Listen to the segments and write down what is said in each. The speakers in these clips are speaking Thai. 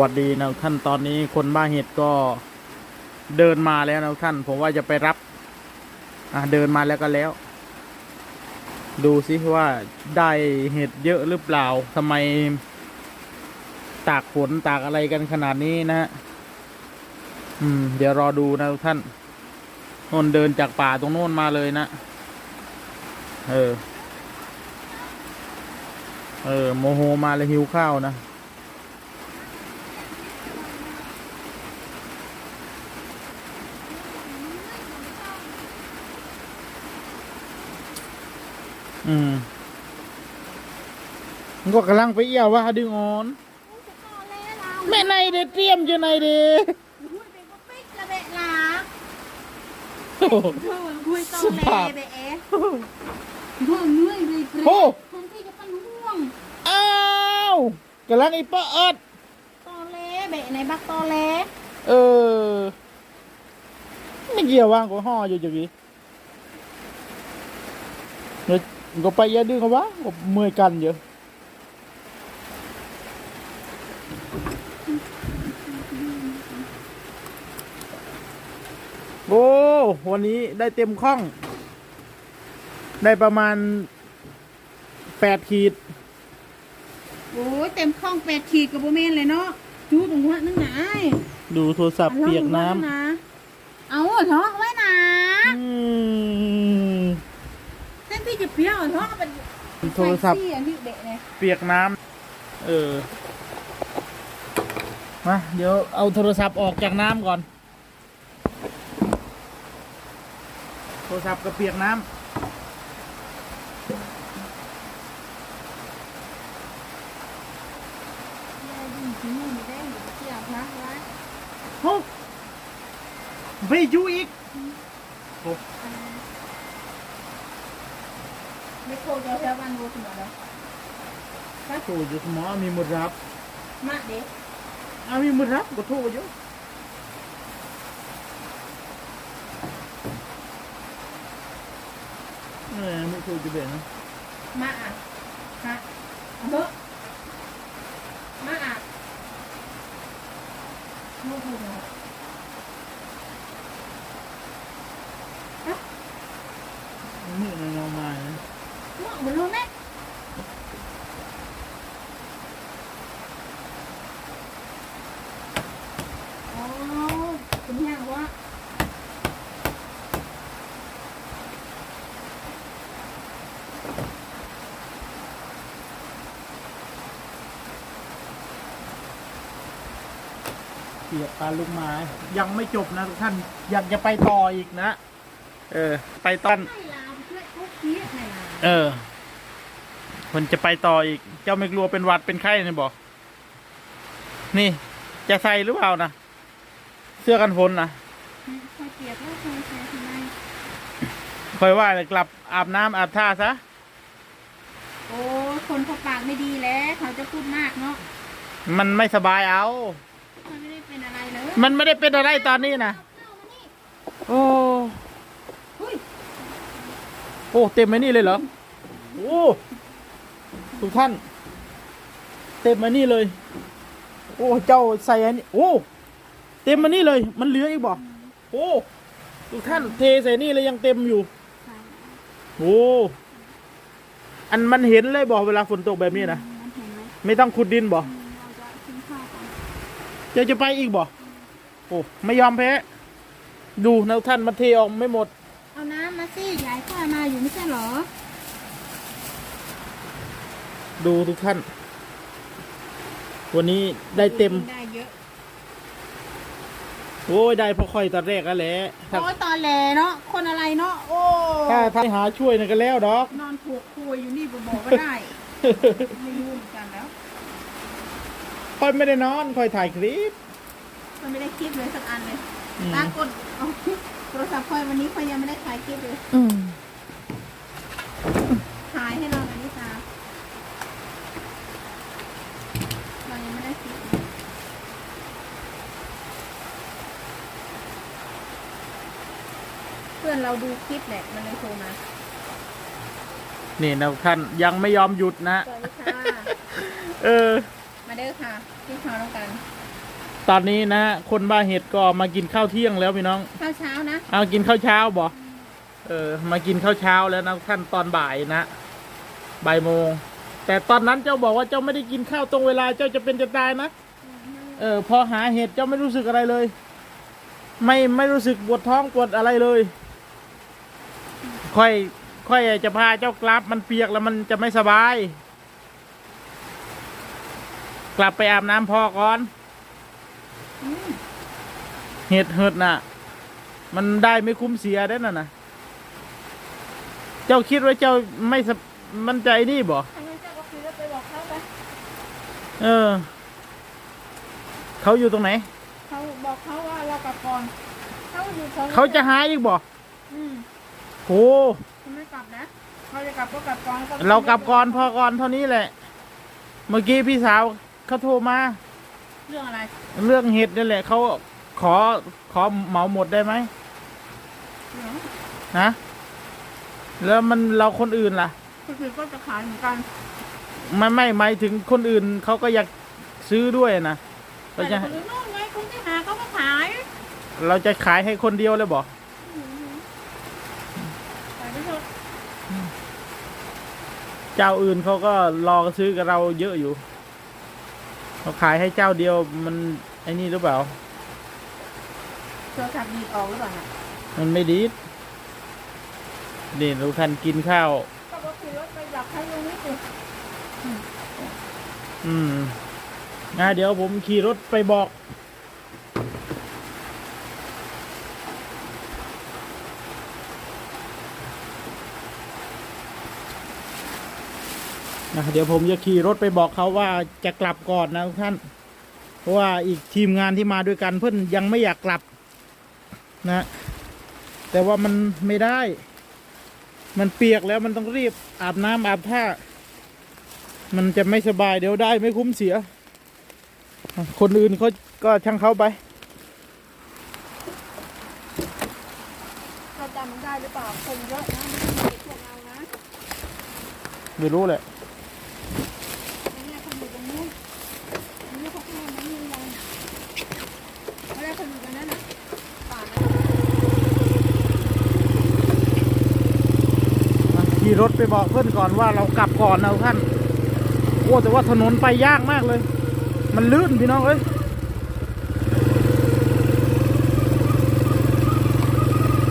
วัสดีนะท่านตอนนี้คนบ้าเห็ดก็เดินมาแล้วนะท่าน ผมว่าจะไปรับ อะเดินมาแล้วก็แล้ว ดูสิว่าได้เห็ดเยอะหรือเปล่าทำไม ตากฝนตากอะไรกันขนาดนี้นะฮะอืม เดี๋ยวรอดูนะท่านนนเดินจากป่าตรงโน้นมาเลยนะเออ เออ โมโหมาเลยหิวข้าวนะ อืมมันก็กำลังไปเอี่ยวว่าดึงออน แม่ในเดเตรียมอยู่ในเดโอ้โหคุยตอสุแลภาพเบะเอ๊ะเบื่อเหนื่อยเลยเปรโอ้แทนที่จะเป็นห่วงอ้าวกำลังอีปะเอิดตอแลเบะในบักตอแลเออไม่เกี่ยวว่างกับห่ออยู่อย่างนี้เดี๋ยว ก็ไปอยาดึงเขาวะก็เมื่อยกันเยอะโอ้วันนี้ได้เต็มข้อง ได้ประมาณแปดขีด โอ้ยเต็มคล่องแปดขีดกับโบเมนเลยเนาะจูตรงหัวนึงนะไอ้ดูโทรศัพท์เปียกน้เอาท้องไว้นะำอืม แทนที่ จะเปรี้ยวท้องเป็นโทรศัพท์ ไฟซี่อันที่เบะเนี่ยเปียกน้ำเออ มา เดี๋ยวเอาโทรศัพท์ออกจากน้ำก่อน โทรศัพท์ก็เปียกน้ำโอ้ไปอยู่อีกไม่โคจะเท่าวันโบสมอแล้วโทรอยู่สมอมีหมุดรับมาเด็กอามีหมุดรับก็โทรอยู่เออไม่โทรจะเบ็นนะมาอะฮะเอาเถอะมาอะโอ้โห มือในเรามานะ ง่วงเหมือนรู้ไหมอ๋อคุณย่างว่า เปียกปลาลูกไม้ ยังไม่จบนะทุกท่านอยากจะไปต่ออีกนะ เออ ไปต้นไม่ลาเพื่อนเขาเกลียดไม่ลาเออมันจะไปต่ออีก เจ้าไม่กลัวเป็นหวัดเป็นไข้เนี่ยบอก นี่ จะใส่หรือเปล่านะ เสื้อกันฝนนะคอยเกลียดแล้วคอยแชร์ทำไมคอยว่าเลยกลับอาบน้ำอาบท่าซะ โอ้ คนเขาปากไม่ดีแล้ว เขาจะพูดมากเนาะ มันไม่สบายเอา มันไม่ได้เป็นอะไรเลยมันไม่ได้เป็นอะไรตอนนี้นะเข้ามานี่โอ้เฮ้ยโอ้เต็มไอ้นี่เลยเหรอโอ้ทุกท่าน เต็มมานี่เลย โอ้เจ้าใส่อันนี้โอ้เต็มมานี่เลย มันเหลืออีกบ่โอ้ทุกท่านเทใส่นี่เลยยังเต็มอยู่โอ้อันมันเห็นเลยบอกเวลาฝนตกแบบนี้นะมันเห็นไหมไม่ต้องขุดดินบ่เราจะกินข้าวกัน เจะจะไปอีกบ่โอ้ไม่ยอมแพ้ ดูนะทุกท่านมันเทออกไม่หมด เอาน้ำมาสิยายข้ามาอยู่ไม่ใช่เหรอ ดูทุกท่าน วันนี้ได้เต็ม ได้เยอะโอ้ยได้เพราะค่อยตอนแรกแล้วแหละถ้าโอ้ยตอนแหลเนาะ คนอะไรเนาะ โอ้ถ้าถ้าหาช่วยนั่นก็แล้วดอก นอนผูกคุยอยู่นี่บอกก็ได้ ไม่รู้เหมือนกันแล้ว ค่อยไม่ได้นอนค่อยถ่ายคลิป มันไม่ได้คลิปเลยสักอันเลยอืม ตากดเอาโทรศัพท์คอยวันนี้คอยยังไม่ได้ถ่ายคลิปเลยอืมถ่ายให้เราหน่อยนิตาเรายังไม่ได้คลิปเลยเพื่อนเราดูคลิปแหละมันเลยโทรมานี่นะทุกท่านยังไม่ยอมหยุดนะ สวัสดีค่ะ เออส มาเด้อค่ะกินข้าวแล้วกัน ตอนนี้นะ คนบ้าเห็ดก็มากินข้าวเที่ยงแล้วพี่น้อง ข้าวเช้านะ เอากินข้าวเช้าบ่เออ มากินข้าวเช้าแล้วนะท่านตอนบ่ายนะบ่ายโมง แต่ตอนนั้นเจ้าบอกว่าเจ้าไม่ได้กินข้าวตรงเวลาเจ้าจะเป็นจะตายนะ เออ พอหาเห็ดเจ้าไม่รู้สึกอะไรเลย ไม่ไม่รู้สึกปวดท้องปวดอะไรเลย ค่อย ค่อยจะพาเจ้ากลับมันเปียกแล้วมันจะไม่สบาย กลับไปอาบน้ำพอก่อนอืมเห็ดเห็ดน่ะ มันได้ไม่คุ้มเสียได้น่ะนะเจ้าคิดว่าเจ้าไม่สบมันใจนี่บ่ทางนั้นเจ้าก็คือแล้วไปบอกเขาไปเออ เขาอยู่ตรงไหน เขาบอกเขาว่าเรากลับก่อน เขาอยู่สองเขาจะหาอีกบ่อืมโอ้เขาไม่กลับนะเขาจะกลับก็กลับก่อนขเรากลับก่อนพอก่อนเท่านี้แหละ เมื่อกี้พี่สาว เขาโทรมา เรื่องอะไร เรื่องเห็ดนี่แหละเขาขอขอเหมาหมดได้ไหมเรื่องนะแล้วมันเราคนอื่นล่ะก็คือก็จะขายเหมือนกันไม่ไม่หมายถึงคนอื่นเขาก็อยากซื้อด้วยนะเราแต่จะคนอื่นโน่นไงคนที่หาเขาก็ขายเราจะขายให้คนเดียวเลยบ่ขายไปเถอะเจ้าอื่นเขาก็รอซื้อกับเราเยอะอยู่ เราขายให้เจ้าเดียวมันไอ้นี่หรือเปล่าโทรศัพท์ดีดออกหรือเปล่าน่ะมันไม่ดีดนี่ทุกท่านกินข้าว ก็บอกคือรถไปหลับให้ลุงนิดนึงอืมนะเดี๋ยวผมขี่รถไปบอก นะเดี๋ยวผมจะขี่รถไปบอกเขาว่าจะกลับก่อนนะทุกท่าน เพราะว่าอีกทีมงานที่มาด้วยกันเพื่อนยังไม่อยากกลับนะ แต่ว่ามันไม่ได้ มันเปียกแล้วมันต้องรีบอาบน้ำอาบท่า มันจะไม่สบายเดี๋ยวได้ไม่คุ้มเสีย คนอื่นเขาก็ช่างเขาไปเขาจำได้หรือเปล่าคนเยอะนะไม่ใช่เด็กพวกเรานะไม่รู้แหละ อันนี้เขาอยู่ตรงนู้นอันนี้เขาเข้ามาไม่มีอะไรอันนี้เขาอยู่ตรงนั้นน่ะป่านั้น ขี่ รถไปบอกเพื่อนก่อนว่าเรากลับก่อนนะท่านโอ้แต่ว่าถนนไปยากมากเลย มันลื่นพี่น้องเอ้ย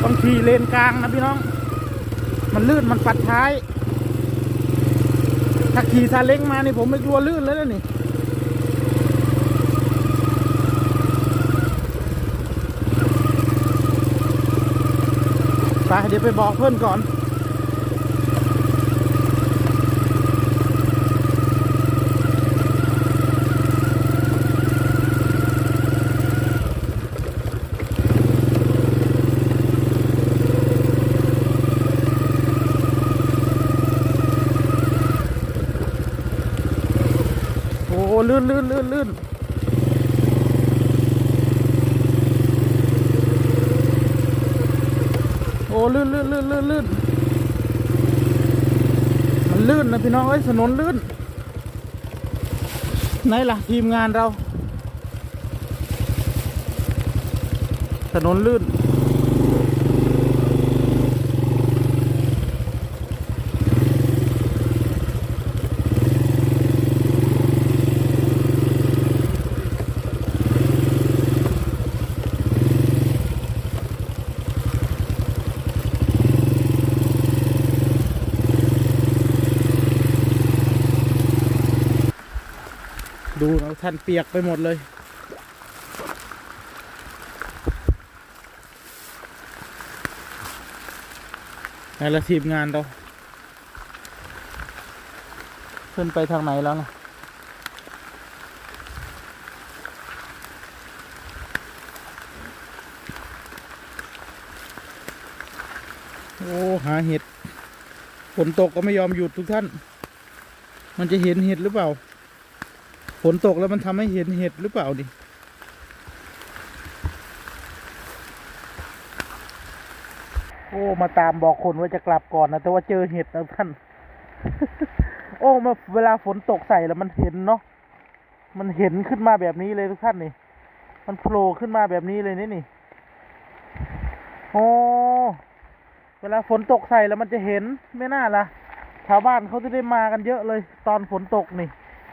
ต้องขี่เลนกลางนะพี่น้อง มันลื่นมันปัดท้าย ถ้าขี่ซาเล้งมานี่ผมไม่กลัวลื่นแล้วนะนี่ไปเดี๋ยวไปบอกเพื่อนก่อน ลื่นลื่นลื่นลื่นโอ้ลื่นลื่นลื่นลื่นลื่นมันลื่นนะพี่น้องเอ้ยถนนลื่นไหนล่ะทีมงานเรา ถนนลื่น ดูเราท่านเปียกไปหมดเลยไหนละทีมงานเรา ขึ้นไปทางไหนแล้วนะโอ้หาเห็ดฝนตกก็ไม่ยอมหยุดทุกท่าน มันจะเห็นเห็ดหรือเปล่า ฝนตกแล้วมันทำให้เห็นเห็ดหรือเปล่าดิโอ้ มาตามบอกคนว่าจะกลับก่อนนะ แต่ว่าเจอเห็ดนะท่าน โอ้มาเวลาฝนตกใส่แล้วมันเห็นเนาะมันเห็นขึ้นมาแบบนี้เลยทุกท่านนี่ มันโผล่ขึ้นมาแบบนี้เลยนี่นี่โอ้เวลาฝนตกใส่แล้วมันจะเห็นไม่น่าละชาวบ้านเขาจะได้มากันเยอะเลย ตอนฝนตกนี่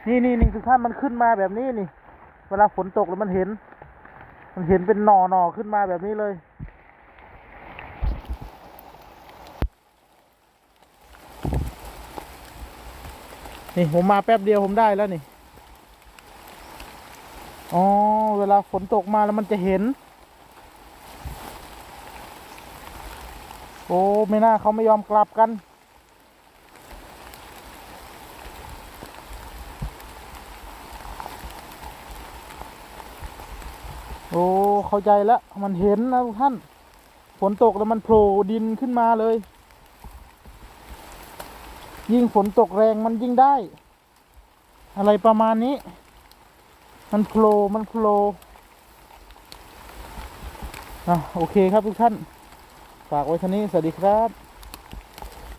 นี่นี่นี่ทุกท่านมันขึ้นมาแบบนี้นี่ เวลาฝนตกแล้วมันเห็น มันเห็นเป็นหน่อหน่อขึ้นมาแบบนี้เลยนี่ผมมาแป๊บเดียวผมได้แล้วนี่ อ๋อ เวลาฝนตกมาแล้วมันจะเห็น โอ้ ไม่น่าเขาไม่ยอมกลับกัน โอ้ เข้าใจแล้วมันเห็นนะทุกท่าน ฝนตกแล้วมันโผล่ดินขึ้นมาเลย ยิ่งฝนตกแรงมันยิ่งได้ อะไรประมาณนี้ มันโผล่มันโผล่อะโอเคครับทุกท่าน ฝากไว้ท่านี้ สวัสดีครับ